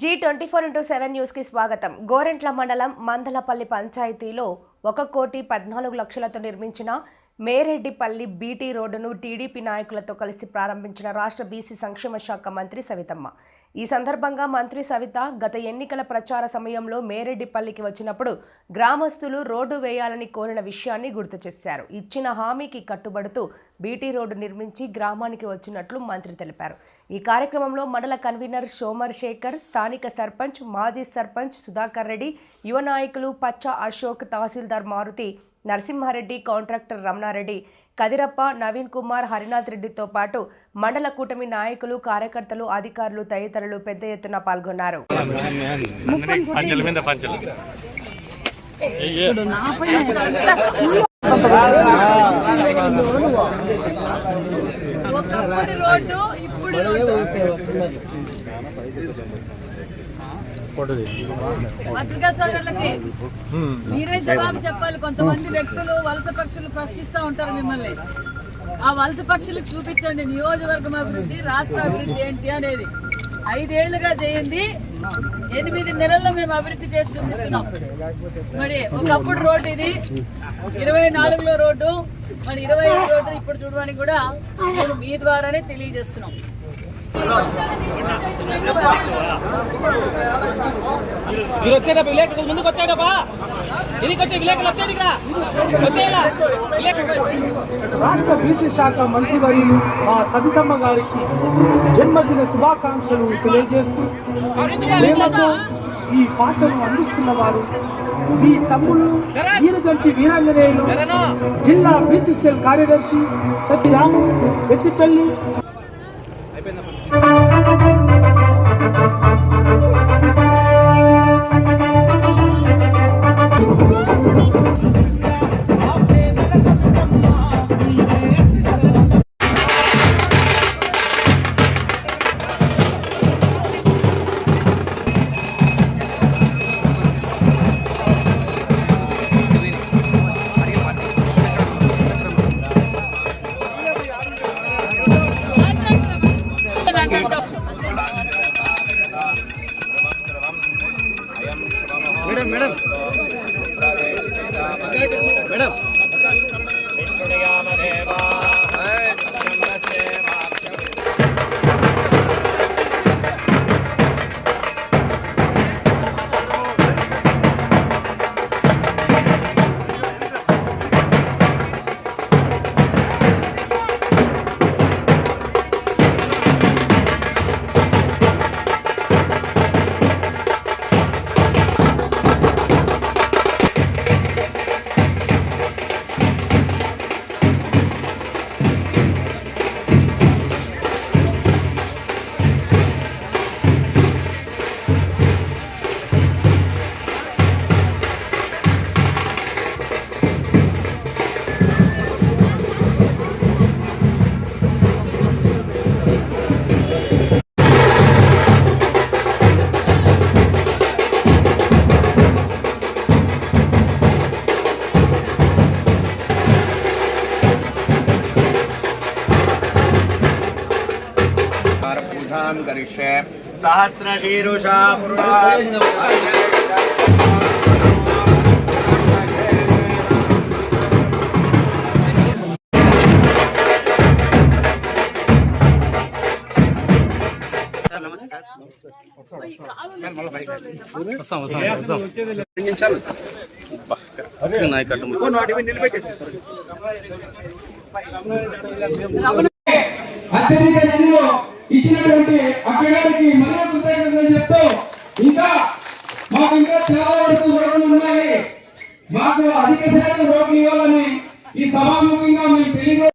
Zee twenty four into seven న్యూస్కి స్వాగతం. గోరెంట్ల మండలం మందలపల్లి పంచాయతీలో ఒక కోటి పద్నాలుగు లక్షలతో నిర్మించిన మేరెడ్డిపల్లి బీటీ రోడ్డును టీడీపీ నాయకులతో కలిసి ప్రారంభించిన రాష్ట్ర బీసీ సంక్షేమ శాఖ మంత్రి సవితమ్మ. ఈ సందర్భంగా మంత్రి సవిత గత ఎన్నికల ప్రచార సమయంలో మేరెడ్డిపల్లికి వచ్చినప్పుడు గ్రామస్తులు రోడ్డు వేయాలని కోరిన విషయాన్ని గుర్తు చేశారు. ఇచ్చిన హామీకి కట్టుబడుతూ బీటీ రోడ్డు నిర్మించి గ్రామానికి వచ్చినట్లు మంత్రి తెలిపారు. ఈ కార్యక్రమంలో మండల కన్వీనర్ సోమర్ శేఖర్ స్థానిక సర్పంచ్ మాజీ సర్పంచ్ సుధాకర్ రెడ్డి యువ నాయకులు పచ్చ అశోక్ తహసీల్దార్ మారుతి నరసింహారెడ్డి కాంట్రాక్టర్ రమణారెడ్డి కదిరప్ప నవీన్ కుమార్ హరినాథ్ రెడ్డితో పాటు మండల కూటమి నాయకులు కార్యకర్తలు అధికారులు తదితరులు పెద్ద ఎత్తున పాల్గొన్నారు. ఒకప్పుడు రోడ్డు మీరే జవాబు చెప్పాలి. కొంతమంది వ్యక్తులు వలస పక్షులు ప్రశ్నిస్తూ ఉంటారు మిమ్మల్ని. ఆ వలస పక్షులకు చూపించండి నియోజకవర్గం అభివృద్ధి రాష్ట్ర అభివృద్ధి ఏంటి అనేది. ఐదేళ్ళుగా చేయండి ఎనిమిది నెలల్లో మేము అభివృద్ధి చేసి చూపిస్తున్నాం. మరి ఒకప్పుడు రోడ్డు ఇది. ఇరవై నాలుగులో రోడ్డు. మరి ఇరవై ఐదు రోడ్డు ఇప్పుడు చూడడానికి కూడా మేము మీ ద్వారానే తెలియజేస్తున్నాం. మీరు వచ్చేటప్పుడు విలేకరులు ముందుకు వచ్చేటప్పా ఇదికి వచ్చే విలేకరులు వచ్చేది ఇక్కడ. వచ్చేలా? రాష్ట్ర బీసీ శాఖ మంత్రివర్యులు మా సవితమ్మ గారికి జన్మదిన శుభాకాంక్షలు తెలియజేస్తూ ప్రేమతో ఈ పాటను అందిస్తున్న వారు మీ తమ్ముళ్ళు వీరగంటి వీరాంజనేయులు జిల్లా బీసీసీఎల్ కార్యదర్శి సత్యరాము పెద్దిపల్లి Thank you. पूजां करिष्ये सहस्रशीरुषा पुरुषा అత్యధిక నిధులు ఇచ్చినటువంటి అక్కగారికి మరో కృతజ్ఞతలు చెప్తూ ఇంకా మాకు ఇంకా చాలా వరకు రోడ్లు ఉన్నాయి. మాకు అధిక శాతం రోడ్లు ఇవ్వాలని ఈ సభాముఖంగా మేము తెలియజేస్తున్నాం.